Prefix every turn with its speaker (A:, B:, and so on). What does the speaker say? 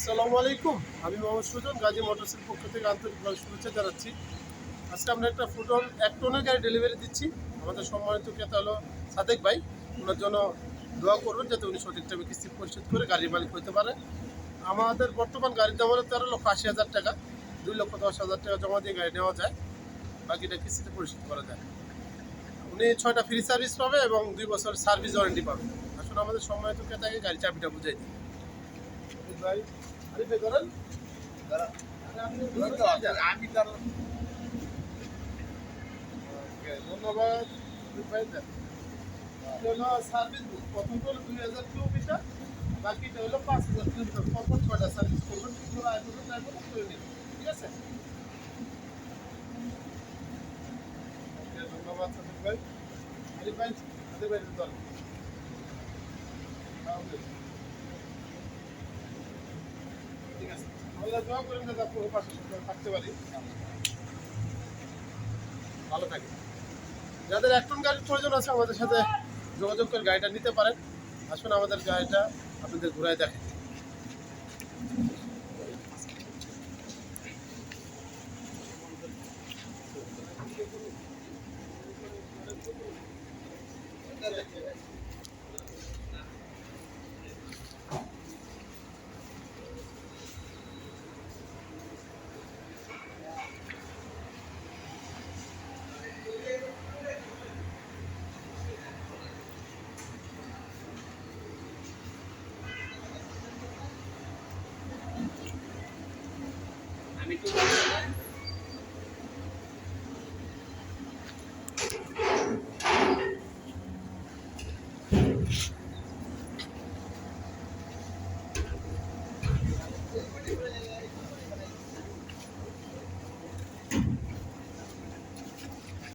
A: আসসালামু আলাইকুম। আমি মোহাম্মদ সুজন, গাজী মোটরসের পক্ষ থেকে আন্তরিকভাবে শুভেচ্ছা জানাচ্ছি। আজকে আমরা একটা ফুটন এক টনের গাড়ি ডেলিভারি দিচ্ছি। আমাদের সম্মানিত ক্রেতা হলো সাদেক ভাই। ওনার জন্য দোয়া করবেন যাতে উনি সঠিক টাইমে কিস্তি পরিশোধ করে গাড়ির মালিক হতে পারে। আমাদের বর্তমান গাড়ির দাম হলো তেরো লক্ষ আশি হাজার টাকা। দুই লক্ষ দশ হাজার টাকা জমা দিয়ে গাড়ি নেওয়া যায়। বাকিটা কিস্তিতে পরিশোধ করা যায়। উনি ছয়টা ফ্রি সার্ভিস পাবে এবং দুই বছর সার্ভিস ওয়ারেন্টি পাবে। আসলে আমাদের সম্মানিত ক্রেতাকে গাড়ি চাবিটা বুঝাই দিই। ভাই ধন্যবাদ সার্ভিস বুক প্রথমটা হলো দুই হাজার কিলোমিটার বাকিটা হলো পাঁচ হাজার কিলোমিটার পরপর ছয়টা সার্ভিস করবেন কিন্তু আয় করবেন তাই ঠিক আছে ধন্যবাদ সাদিক ভাই। আরে ভাই আরে ভাই ধরেন তাহলে ঠিক আছে আল্লাহ দোয়া করেন যাতে আপনার পাশে সবসময় থাকতে পারি ভালো থাকে। যাদের এক টন গাড়ির প্রয়োজন আছে, আমাদের সাথে যোগাযোগ করে গাড়িটা নিতে পারেন। আসুন আমাদের গাড়িটা আপনাদের ঘুরায় দেখেন।
B: আমি তো